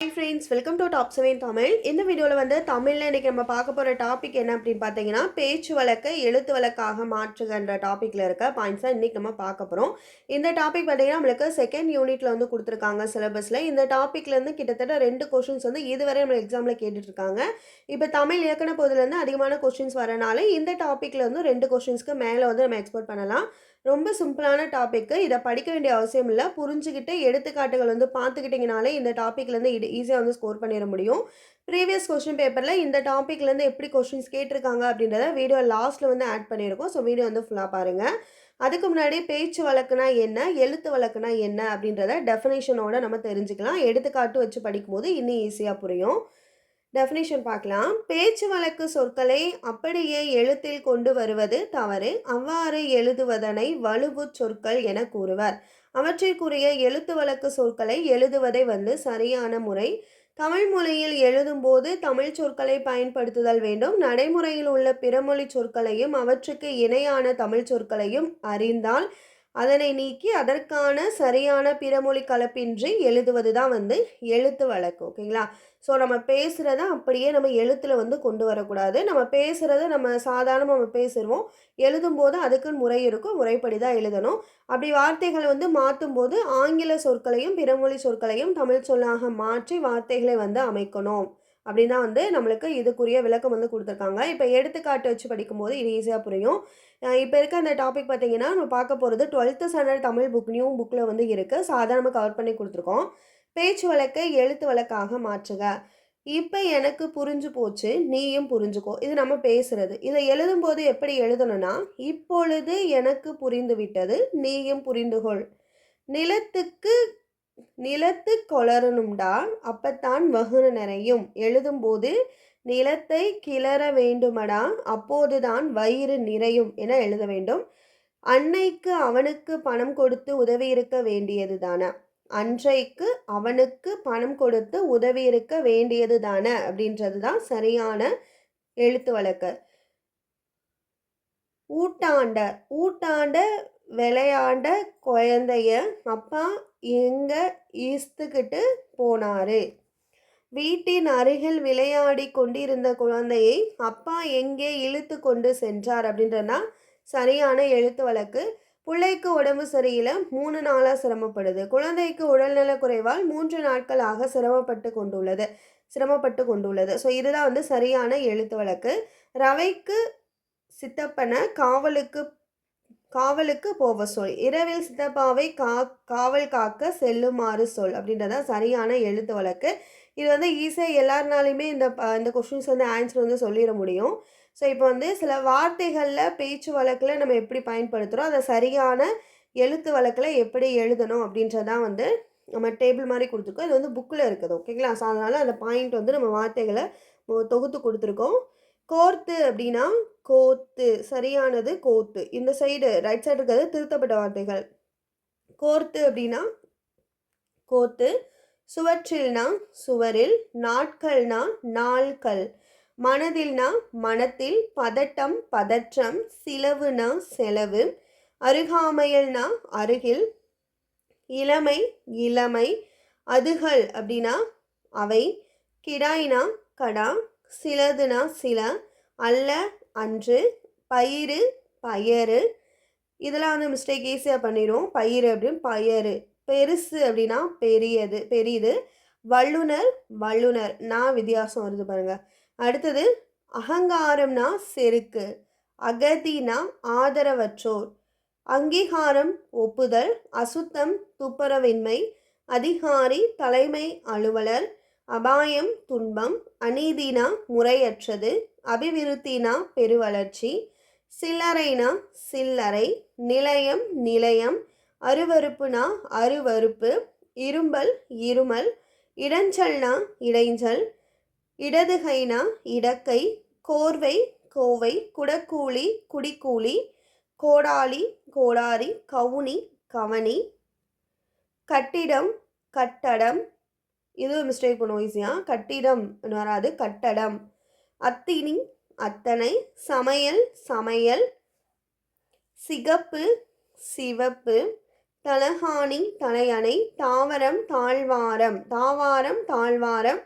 Hi friends welcome to top seven Tamil இந்த வீடியோவில் வந்து தமிழில் இன்றைக்கி நம்ம பார்க்க போகிற டாபிக் என்ன அப்படின்னு பார்த்தீங்கன்னா பேச்சு வழக்கை எழுத்து வழக்காக மாற்றுகின்ற டாப்பிக்கில் இருக்க பாயிண்ட்ஸ் தான் இன்றைக்கி நம்ம பார்க்க போகிறோம் இந்த டாபிக் பார்த்தீங்கன்னா நம்மளுக்கு செகண்ட் யூனிட்டில் வந்து கொடுத்துருக்காங்க சிலபஸில் இந்த டாப்பிக்லேருந்து கிட்டத்தட்ட ரெண்டு கொஷின்ஸ் வந்து இதுவரை நம்ம எக்ஸாமில் கேட்டுட்ருக்காங்க இப்போ தமிழ் இலக்கண பகுதியிலேருந்து அதிகமான கொஷின்ஸ் வரனால இந்த டாப்பிக்கில் வந்து ரெண்டு கொஷின்ஸ்க்கு மேலே வந்து நம்ம எக்ஸ்போர்ட் பண்ணலாம். ரொம்ப சிம்பிளான டாப்பிக்கு இதை படிக்க வேண்டிய அவசியம் இல்லை. புரிஞ்சுக்கிட்டு எடுத்துக்காட்டுகள் வந்து பார்த்துக்கிட்டிங்கனாலே இந்த டாப்பிக்லேருந்து இது ஈஸியாக வந்து ஸ்கோர் பண்ணிட முடியும். ப்ரீவியஸ் கொஸ்டின் பேப்பரில் இந்த டாப்பிக்லேருந்து எப்படி கொஷின்ஸ் கேட்டிருக்காங்க அப்படின்றத வீடியோ லாஸ்ட்டில் வந்து ஆட் பண்ணியிருக்கோம் ஸோ வீடியோ வந்து ஃபுல்லாக பாருங்கள் அதுக்கு முன்னாடி பேச்சு வழக்குனா என்ன எழுத்து வழக்குனா என்ன அப்படின்றத டெஃபினேஷனோட நம்ம தெரிஞ்சுக்கலாம். எடுத்துக்காட்டு வச்சு படிக்கும்போது இன்னும் ஈஸியாக புரியும். டெஃபினேஷன் பார்க்கலாம். பேச்சு வழக்கு சொற்களை அப்படியே எழுத்தில் கொண்டு வருவது தவறு. அவ்வாறு எழுதுவதனை வலுவுச் சொற்கள் என கூறுவர். அவற்றிற்குரிய எழுத்து வழக்கு சொற்களை எழுதுவதை வந்து சரியான முறை. தமிழ் மொழியில் எழுதும்போது தமிழ் சொற்களை பயன்படுத்துதல் வேண்டும். நடைமுறையில் உள்ள பிறமொழி சொற்களையும் அவற்றுக்கு இணையான தமிழ் சொற்களையும் அறிந்தால் அதனை நீக்கி அதற்கான சரியான பிறமொழி கலப்பின்றி எழுதுவது தான் வந்து எழுத்து வழக்கு ஓகேங்களா? ஸோ நம்ம பேசுகிறத அப்படியே நம்ம எழுத்தில் வந்து கொண்டு வரக்கூடாது. நம்ம பேசுகிறத நம்ம சாதாரணமாக நம்ம பேசுவோம் எழுதும்போது அதுக்குன்னு முறை இருக்கும் முறைப்படி தான் எழுதணும். அப்படி வார்த்தைகளை வந்து மாற்றும் போது ஆங்கில சொற்களையும் பிறமொழி சொற்களையும் தமிழ் சொல்லாக மாற்றி வார்த்தைகளை வந்து அமைக்கணும். அப்படின்னா வந்து நம்மளுக்கு இதுக்குரிய விளக்கம் வந்து கொடுத்துருக்காங்க. இப்போ எடுத்துக்காட்டு வச்சு படிக்கும்போது இது ஈஸியாக புரியும். இப்போ இருக்க அந்த டாபிக் பார்த்தீங்கன்னா நம்ம பார்க்க போகிறது twelfth standard Tamil book new புக்கில் வந்து இருக்குது சாதாரணமாக கவர் பண்ணி கொடுத்துருக்கோம். பேச்சு வழக்கை எழுத்து வழக்காக மாற்றுக. இப்போ எனக்கு புரிஞ்சு போச்சு நீயும் புரிஞ்சுக்கோ. இது நம்ம பேசுகிறது இதை எழுதும்போது எப்படி எழுதணும்னா இப்பொழுது எனக்கு புரிந்து விட்டது நீயும் புரிந்துகொள். நிலத்துக்கு நிலத்து கொளரணும்டா அப்பத்தான் வகுன நிறையும். எழுதும்போது நிலத்தை கிளற வேண்டுமடா அப்போதுதான் வயிறு நிறையும் என எழுத வேண்டும். அன்னைக்கு அவனுக்கு பணம் கொடுத்து உதவி இருக்க வேண்டியது தானே? அன்றைக்கு அவனுக்கு பணம் கொடுத்து உதவி இருக்க வேண்டியது தானே? அப்படின்றது தான் சரியான எழுத்து வழக்கு. ஊட்டாண்ட ஊட்டாண்ட விளையாண்ட குழந்தைய அப்பா எங்கே ஈஸ்துக்கிட்டு போனார். வீட்டின் அருகில் விளையாடி கொண்டிருந்த குழந்தையை அப்பா எங்கே இழுத்து கொண்டு சென்றார்? அப்படின்றனா சரியான எழுத்து வழக்கு. பிள்ளைக்கு உடம்பு சரியில்லை மூணு நாளாக சிரமப்படுது. குழந்தைக்கு உடல்நல குறைவால் மூன்று நாட்களாக சிரமப்பட்டு கொண்டுள்ளது. சிரமப்பட்டு கொண்டுள்ளது. ஸோ இதுதான் வந்து சரியான எழுத்து வழக்கு. ரவைக்கு சித்தப்பனை காவலுக்கு காவலுக்கு போவ சொல். இரவில் சித்தப்பாவை கா காவல் காக்க செல்லுமாறு சொல் அப்படின்றத சரியான எழுத்து வழக்கு. இது வந்து ஈஸியாக எல்லாருனாலையுமே இந்த இந்த கொஷின்ஸ் வந்து ஆன்சர் வந்து சொல்லிட முடியும். ஸோ இப்போ வந்து சில வார்த்தைகளில் பேச்சு வழக்கில் நம்ம எப்படி பயன்படுத்துகிறோம் அதை சரியான எழுத்து வழக்கில் எப்படி எழுதணும் அப்படின்றதான் வந்து நம்ம டேபிள் மாதிரி கொடுத்துருக்கோம். இது வந்து புக்கில் இருக்குது. ஓகேங்களா ஸோ அதனால் அந்த பாயிண்ட் வந்து நம்ம வார்த்தைகளை தொகுத்து கொடுத்துருக்கோம். கோர்த்து அப்படின்னா கோத்து சரியானது கோத்து. இந்த சைடு ரைட் சைடு இருக்கிறது திருத்தப்பட்ட வார்த்தைகள். கோர்த்து அப்படின்னா கோத்து. சுவற்றில்னா சுவரில் நாட்கள்னா நாள்கள். மனதில்னா மனத்தில் பதட்டம் பதற்றம் சிலவுனா செலவு. அருகாமையல்னா அருகில் இளமை இளமை. அதுகள் அப்படின்னா அவை. கிடாய்னா கடா சிலதுனா சில அல்ல அன்று பயிறு பயறு. இதெல்லாம் வந்து மிஸ்டேக் ஈஸியாக பண்ணிடும் பயிறு அப்படின்னு பயறு. பெருசு அப்படின்னா பெரியது பெரியது வல்லுனர் வல்லுனர். நான் வித்தியாசம் வருது பாருங்கள் அடுத்தது அகங்காரம்னா செருக்கு. அகதினா ஆதரவற்றோர். அங்கீகாரம் ஒப்புதல். அசுத்தம் துப்புரவின்மை. அதிகாரி தலைமை அலுவலர். அபாயம் துன்பம் அநீதினா முறையற்றது அபிவிருத்தினா பெருவளர்ச்சி சில்லறைனா சில்லறை நிலையம் நிலையம் அருவறுப்புனா அருவறுப்பு இரும்பல் இருமல் இடைஞ்சல்னா இடைஞ்சல் இடதுகைனா இடக்கை கோர்வை கோவை குடக்கூலி குடிக்கூலி கோடாலி கோடாரி கவுனி கவனி கட்டிடம் கட்டடம் இது மிஸ்டேக் பண்ணுவோம் ஈஸியாக கட்டிடம் வராது கட்டடம். அத்தினி அத்தனை சமையல் சமையல். சிகப்பு சிவப்பு. தலஹானி தலையணை தாவரம் தாழ்வாரம். தாவாரம் தாழ்வாரம்.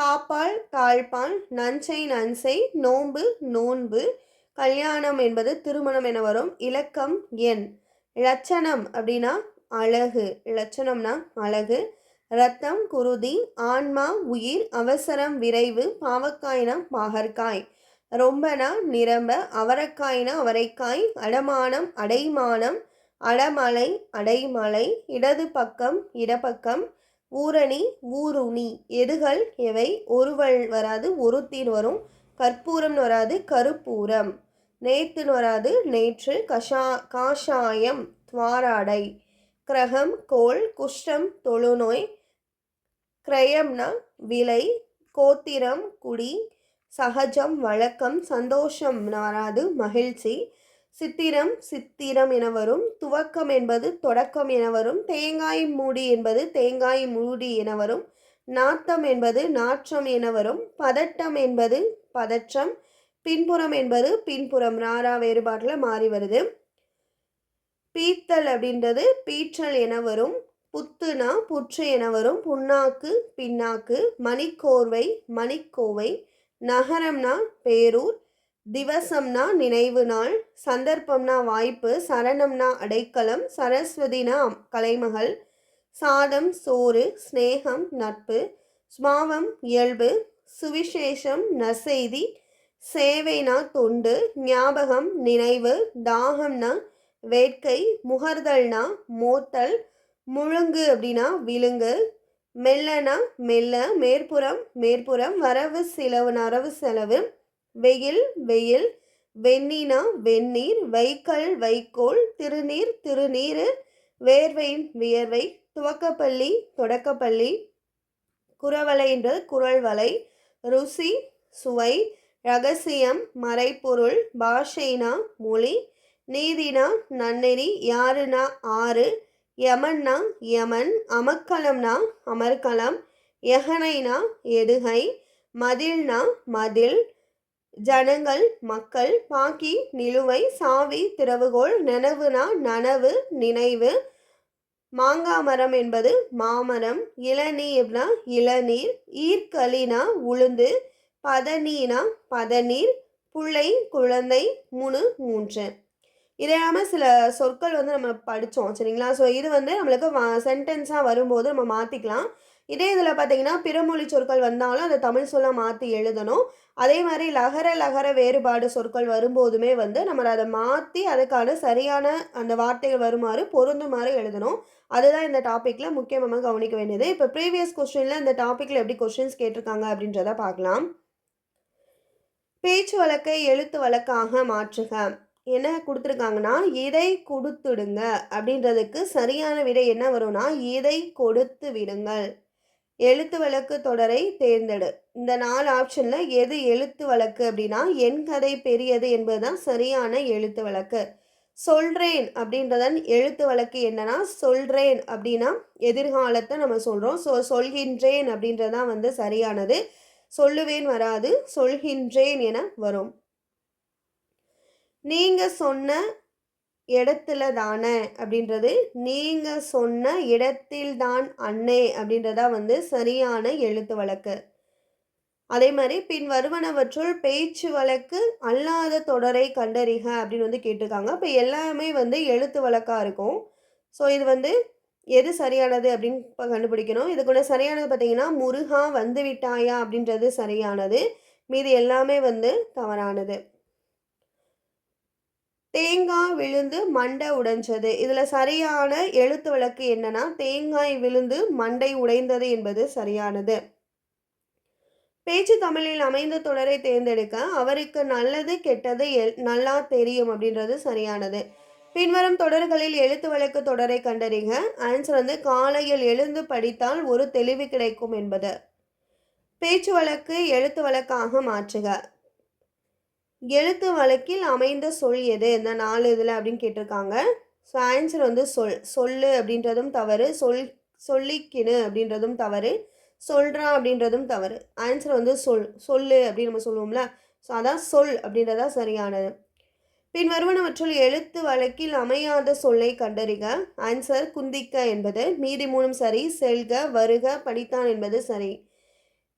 தாப்பால் தாழ்பால் நஞ்சை நன்சை நோன்பு நோன்பு. கல்யாணம் என்பது திருமணம் என வரும். இலக்கம் எண். லட்சணம் அப்படின்னா அழகு. லட்சணம்னா அழகு. ரத்தம் குருதி ஆன்மா உயிர் அவசரம் விரைவு பாவக்காய்னா பாகற்காய். ரொம்பனா நிரம்ப அவரைக்காய்னா அவரைக்காய் அடமானம் அடைமானம் அடமலை அடைமலை இடது பக்கம் இடப்பக்கம் ஊரணி ஊருணி. எதுகள்? எவை? ஒருவள் வராது ஒருத்தீர் வரும். கற்பூரம்னு வராது கருப்பூரம். நேத்துன்னு வராது நேற்று கஷா காஷாயம் துவாராடை. கிரகம் கோள் குஷ்டம் தொழுநோய் கிரயம்னா விலை கோத்திரம் குடி சகஜம் வழக்கம் சந்தோஷம் வராது மகிழ்ச்சி சித்திரம் சித்திரம் என வரும் துவக்கம் என்பது தொடக்கம் என வரும் தேங்காய் மூடி என்பது தேங்காய் மூடி என வரும் நாத்தம் என்பது நாற்றம் என வரும் பதட்டம் என்பது பதற்றம் பின்புறம் என்பது பின்புறம் ராரா வேறுபாட்டில் மாறி வருது. பீத்தல் அப்படின்றது பீற்றல் என வரும் புத்துனா புற்று என வரும். புண்ணாக்கு பின்னாக்கு மணிக்கோர்வை மணிக்கோவை நகரம்னா பேரூர் திவசம்னா நினைவு நாள் சந்தர்ப்பம்னா வாய்ப்பு சரணம்னா அடைக்கலம் சரஸ்வதினா கலைமகள் சாதம் சோறு ஸ்நேகம் நட்பு ஸ்மாவம் இயல்பு சுவிசேஷம் நசெய்தி சேவைனா தொண்டு ஞாபகம் நினைவு தாகம்னா வேட்கை முகர்தல்னா மோத்தல் முழுங்கு அப்படின்னா விழுங்கு மெல்லனா மெல்ல மேற்புறம் மேற்புறம் வரவு செலவு நரவு செலவு வெயில் வெயில் வெந்நீனா வெந்நீர் வைக்கல் வைக்கோல் திருநீர் திருநீர் வேர்வையின் வியர்வை துவக்கப்பள்ளி தொடக்கப்பள்ளி குறவலை என்றது குரல் வலை ருசி சுவை ரகசியம் மறைப்பொருள் பாஷைனா மொழி நீதினா நன்னெறி யாருனா ஆறு யமன்னா யமன் அமக்கலம்னா அமர்கலம் எகனைனா எதுகை மதில்னா மதில் ஜனங்கள் மக்கள் பாக்கி நிலுவை சாவி திறவுகோள் நனவுனா நனவு நினைவு மாங்காமரம் என்பது மாமரம் இளநீர்னா இளநீர் ஈர்க்கலினா உளுந்து பதநீனா பதநீர் புள்ளை குழந்தை முணு மூன்று. இது இல்லாமல் சில சொற்கள் வந்து நம்ம படித்தோம் சரிங்களா? ஸோ இது வந்து நம்மளுக்கு சென்டென்ஸாக வரும்போது நம்ம மாற்றிக்கலாம் இதே இதில் பார்த்தீங்கன்னா பிறமொழி சொற்கள் வந்தாலும் அதை தமிழ் சொல்ல மாற்றி எழுதணும். அதே மாதிரி லகர லகர வேறுபாடு சொற்கள் வரும்போதுமே வந்து நம்ம அதை மாற்றி அதுக்கான சரியான அந்த வார்த்தைகள் வருமாறு பொருந்துமாறு எழுதணும். அதுதான் இந்த டாப்பிக்கில் முக்கியமாக கவனிக்க வேண்டியது. இப்போ ப்ரீவியஸ் கொஸ்டினில் இந்த டாப்பிக்கில் எப்படி கொஸ்டின்ஸ் கேட்டிருக்காங்க அப்படின்றத பார்க்கலாம். பேச்சு வழக்கை எழுத்து வழக்காக மாற்றுக. என்ன கொடுத்துருக்காங்கன்னா இதை கொடுத்துடுங்க? அப்படின்றதுக்கு சரியான விடை என்ன வரும்னா இதை கொடுத்து விடுங்கள். எழுத்து வழக்கு தொடரை தேர்ந்தெடு. இந்த நாலு ஆப்ஷனில் எது எழுத்து வழக்கு அப்படின்னா என் கதை பெரியது என்பதுதான் சரியான எழுத்து வழக்கு. சொல்கிறேன் அப்படின்றதன் எழுத்து வழக்கு என்னன்னா சொல்கிறேன் அப்படின்னா எதிர்காலத்தை நம்ம சொல்கிறோம் ஸோ சொல்கின்றேன் அப்படின்றதான் வந்து சரியானது. சொல்லுவேன் வராது. சொல்கின்றேன் என வரும். நீங்கள் சொன்ன இடத்துல தானே அப்படின்றது நீங்கள் சொன்ன இடத்தில் தான் அப்படின்றதா வந்து சரியான எழுத்து வழக்கு. அதே மாதிரி பின் வருவனவற்றுள் பேச்சு வழக்கு அல்லாத தொடரை கண்டறிக அப்படின்னு வந்து கேட்டிருக்காங்க. இப்போ எல்லாமே வந்து எழுத்து வழக்காக இருக்கும். ஸோ இது வந்து எது சரியானது அப்படின்னு இப்போ கண்டுபிடிக்கணும். இதுக்குள்ள சரியானது பார்த்தீங்கன்னா முருகா வந்து விட்டாயா அப்படின்றது சரியானது. மீது எல்லாமே வந்து தவறானது. தேங்காய் விழுந்து மண்டை உடைஞ்சது. இதில் சரியான எழுத்து வழக்கு என்னன்னா தேங்காய் விழுந்து மண்டை உடைந்தது என்பது சரியானது. பேச்சு தமிழில் அமைந்த தொடரை தேர்ந்தெடுக்க அவருக்கு நல்லது கெட்டது எல் நல்லா தெரியும் அப்படின்றது சரியானது. பின்வரும் தொடர்களில் எழுத்து வழக்கு தொடரை கண்டறிங்க. ஆன்சர் வந்து காலையில் எழுந்து படித்தால் ஒரு தெளிவு கிடைக்கும் என்பது. பேச்சு வழக்கு எழுத்து வழக்காக மாற்றுக. எழுத்து வழக்கில் அமைந்த சொல் எது? இந்த நாலு இதில் அப்படின்னு கேட்டிருக்காங்க. ஸோ ஆன்சர் வந்து சொல் சொல்லு அப்படின்றதும் தவறு. சொல் சொல்லிக்கினு அப்படின்றதும் தவறு. சொல்கிறா அப்படின்றதும் தவறு. ஆன்சர் வந்து சொல் சொல்லு அப்படின்னு நம்ம சொல்லுவோம்ல. ஸோ அதான் சொல் அப்படின்றதா சரியானது. பின்வருவனவற்றுள் எழுத்து வழக்கில் அமையாத சொல்லை கண்டறிக. ஆன்சர் குந்திக்க என்பது மீதி மூணும் சரி. செல்க வருக படித்தான் என்பது சரி.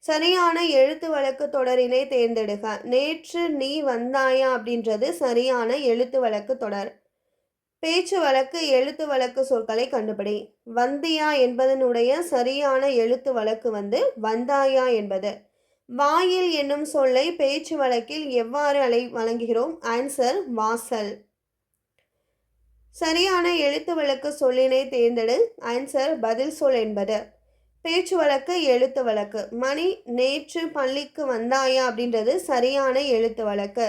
சரியான எழுத்து வழக்கு தொடரினை தேர்ந்தெடுக. நேற்று நீ வந்தாயா அப்படின்றது சரியான எழுத்து வழக்கு தொடர். பேச்சு வழக்கு எழுத்து வழக்கு சொற்களை கண்டுபிடி. வந்தியா என்பதனுடைய சரியான எழுத்து வழக்கு வந்து வந்தாயா என்பது. வாயில் என்னும் சொல்லை பேச்சு வழக்கில் எவ்வாறு அழை வழங்குகிறோம்? ஆன்சர் வாசல். சரியான எழுத்து வழக்கு சொல்லினை தேர்ந்தெடு. ஆன்சர் பதில் சொல் என்பது. பேச்சு வழக்கு எழுத்து வழக்கு. மணி நேற்று பள்ளிக்கு வந்தாயா அப்படின்றது சரியான எழுத்து வழக்கு.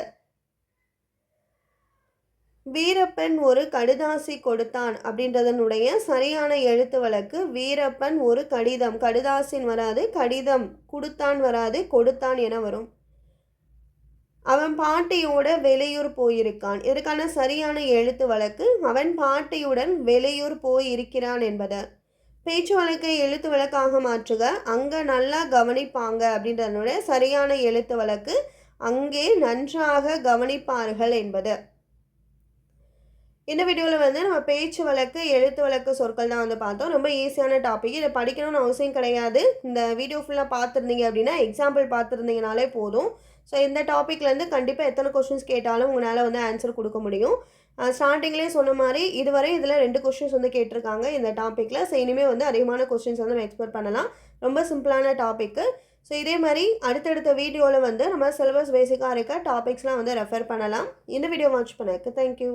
வீரப்பன் ஒரு கடுதாசி கொடுத்தான் அப்படின்றதனுடைய சரியான எழுத்து வழக்கு. வீரப்பன் ஒரு கடிதம். கடுதாசின் வராது கடிதம் கொடுத்தான் வராது கொடுத்தான் என வரும். அவன் பாட்டியோட வெளியூர் போயிருக்கான். இதற்கான சரியான எழுத்து வழக்கு. அவன் பாட்டியுடன் வெளியூர் போயிருக்கிறான் என்பது. பேச்சு வழக்கை எழுத்து வழக்காக மாற்றுக அங்கே நல்லா கவனிப்பாங்க அப்படின்றதனுடைய சரியான எழுத்து வழக்கு அங்கே நன்றாக கவனிப்பார்கள் என்பது. இந்த வீடியோவில் வந்து நம்ம பேச்சு வழக்கு எழுத்து வழக்கு சொற்கள் தான் வந்து பார்த்தோம். ரொம்ப ஈஸியான டாபிக் இதை படிக்கணும்னு அவசியம் கிடையாது. இந்த வீடியோ ஃபுல்லாக பார்த்துருந்தீங்க அப்படின்னா எக்ஸாம்பிள் பார்த்துருந்தீங்கனாலே போதும். ஸோ இந்த டாப்பிக்லேருந்து கண்டிப்பாக எத்தனை கொஷின்ஸ் கேட்டாலும் உங்களால் வந்து ஆன்சர் கொடுக்க முடியும். ஸ்டார்டிங்லேயே சொன்ன மாதிரி இதுவரை இதில் ரெண்டு கொஷின்ஸ் வந்து கேட்டிருக்காங்க இந்த டாப்பிக்கில் ஸோ இனிமேல் வந்து அதிகமான கொஷின்ஸ் வந்து நம்ம எக்ஸ்பெக்ட் பண்ணலாம். ரொம்ப சிம்பிளான டாப்பிக்கு ஸோ இதே மாதிரி அடுத்தடுத்த வீடியோவில் வந்து நம்ம சிலபஸ் பேசிக்காக இருக்க டாபிக்ஸ்லாம் வந்து ரெஃபர் பண்ணலாம். இந்த வீடியோ வாட்ச் பண்ணக்கு தேங்க்யூ